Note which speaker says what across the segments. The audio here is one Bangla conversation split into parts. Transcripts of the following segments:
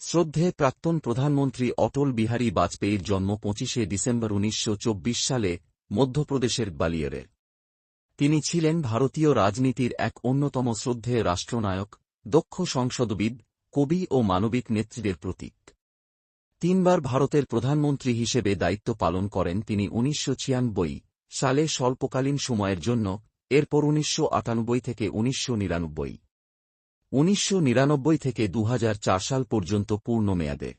Speaker 1: শ্রদ্ধে প্রাক্তন প্রধানমন্ত্রী অটল বিহারী বাজপেয়ীর জন্ম পঁচিশে ডিসেম্বর উনিশশো চব্বিশ সালে মধ্যপ্রদেশের গ্বালিয়রে তিনি ছিলেন ভারতীয় রাজনীতির এক অন্যতম শ্রদ্ধেয় রাষ্ট্রনায়ক, দক্ষ সংসদবিদ, কবি ও মানবিক নেতৃত্বের প্রতীক। তিনবার ভারতের প্রধানমন্ত্রী হিসেবে দায়িত্ব পালন করেন তিনি উনিশশো ছিয়ানব্বই সালে স্বল্পকালীন সময়ের জন্য, এরপর উনিশশো আটানব্বই থেকে উনিশশো নিরানব্বই। উনিশশো নিরানব্বই থেকে দু হাজার চার সাল পর্যন্ত পূর্ণ মেয়াদে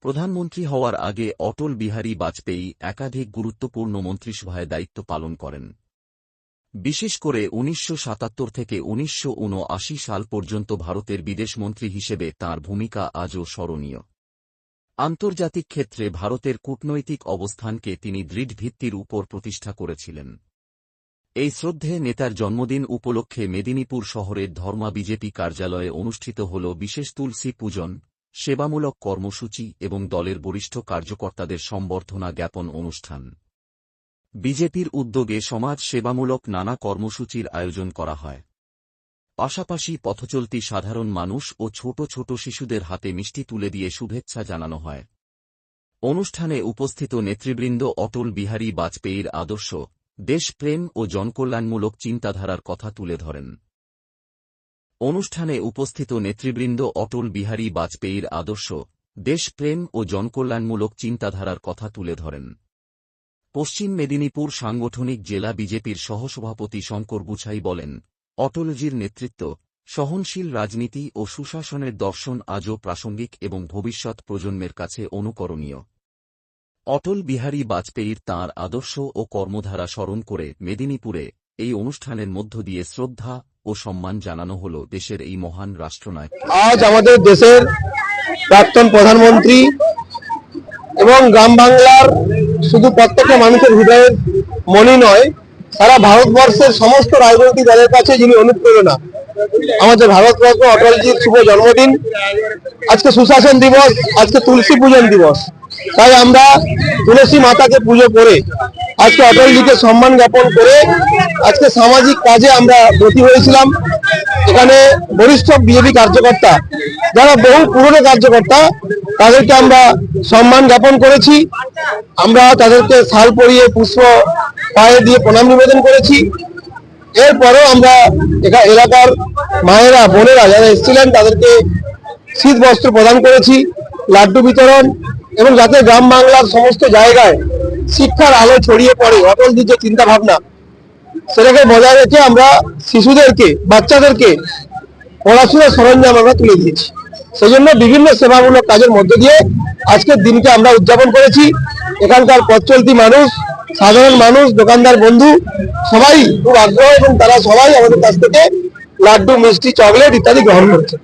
Speaker 1: প্রধানমন্ত্রী হওয়ার আগে অটল বিহারী বাজপেয়ী একাধিক গুরুত্বপূর্ণ মন্ত্রিসভায় দায়িত্ব পালন করেন। বিশেষ করে উনিশশো সাতাত্তর থেকে উনিশশো উনআশি সাল পর্যন্ত ভারতের বিদেশমন্ত্রী হিসেবে তাঁর ভূমিকা আজও স্মরণীয়। আন্তর্জাতিক ক্ষেত্রে ভারতের কূটনৈতিক অবস্থানকে তিনি দৃঢ় ভিত্তির উপর প্রতিষ্ঠা করেছিলেন। এই শ্রদ্ধে নেতার জন্মদিন উপলক্ষে মেদিনীপুর শহরের ধর্মা বিজেপি কার্যালয়ে অনুষ্ঠিত হল বিশেষ তুলসী পূজন, সেবামূলক কর্মসূচি এবং দলের বরিষ্ঠ কার্যকর্তাদের সম্বর্ধনা জ্ঞাপন অনুষ্ঠান। বিজেপির উদ্যোগে সমাজ সেবামূলক নানা কর্মসূচির আয়োজন করা হয়। পাশাপাশি পথচলতি সাধারণ মানুষ ও ছোট ছোট শিশুদের হাতে মিষ্টি তুলে দিয়ে শুভেচ্ছা জানানো হয়। অনুষ্ঠানে উপস্থিত নেতৃবৃন্দ অটল বিহারী বাজপেয়ীর আদর্শ দেশপ্রেম ও জনকল্যাণমূলক চিন্তাধারার কথা তুলে ধরেন। অনুষ্ঠানে উপস্থিত নেতৃবৃন্দ অটল বিহারী বাজপেয়ীর আদর্শ দেশপ্রেম ও জনকল্যাণমূলক চিন্তাধারার কথা তুলে ধরেন। পশ্চিম মেদিনীপুর সাংগঠনিক জেলা বিজেপির সহসভাপতি শঙ্কর গুছাই বলেন, অটলজির নেতৃত্ব, সহনশীল রাজনীতি ও সুশাসনের দর্শন আজও প্রাসঙ্গিক এবং ভবিষ্যৎ প্রজন্মের কাছে অনুকরণীয়। অটল বিহারী বাজপেয়ীর তাঁর আদর্শ ও কর্মধারা স্মরণ করে মেদিনীপুরে এই অনুষ্ঠানের মধ্য দিয়ে শ্রদ্ধা ও সম্মান জানানো হল দেশের এই মহান রাষ্ট্রনায়ক।
Speaker 2: আজ আমাদের দেশের প্রাক্তন প্রধানমন্ত্রী এবং গ্রাম বাংলার শুধু প্রত্যেকটা মানুষের হৃদয়ের মনে নয়, সারা ভারতবর্ষের সমস্ত রাজনৈতিক দলের কাছে যিনি অনুপ্রেরণা। আমাদের ভারতরত্ন অটলজির শুভ জন্মদিন, আজকে সুশাসন দিবস, আজকে তুলসী পূজন দিবস। তাই আমরা তুলসী মাতাকে পুজো করে আজকে অটলজিকে সম্মান জ্ঞাপন করে আজকে সামাজিক কাজে আমরা ব্রতী হয়েছিলাম। এখানে বরিষ্ঠ বিজেপি কার্যকর্তা, যারা বহু পুরনো কার্যকর্তা, তাদেরকে আমরা সম্মান জ্ঞাপন করেছি। আমরা তাদেরকে শাল পরিয়ে পুষ্প পায়ে দিয়ে প্রণাম নিবেদন করেছি। এরপরেও আমরা এলাকার মায়েরা, বোনেরা যারা এসেছিলেন, তাদেরকে শীত বস্ত্র প্রদান করেছি, লাড্ডু বিতরণ এবং যাতে গ্রাম বাংলার সমস্ত জায়গায় শিক্ষার আলো ছড়িয়ে পড়ে, অটলজির যে চিন্তা ভাবনা সেটাকে বজায় রেখে আমরা শিশুদেরকে, বাচ্চাদেরকে পড়াশোনার সরঞ্জাম আমরা তুলে দিয়েছি। সেই জন্য বিভিন্ন সেবামূলক কাজের মধ্য দিয়ে আজকের দিনকে আমরা উদযাপন করেছি। এখানকার পথ চলতি মানুষ, সাধারণ মানুষ, দোকানদার বন্ধু, সবাই খুব আগ্রহ এবং তারা সবাই আমাদের কাছ থেকে লাড্ডু, মিষ্টি, চকলেট ইত্যাদি গ্রহণ করেছে।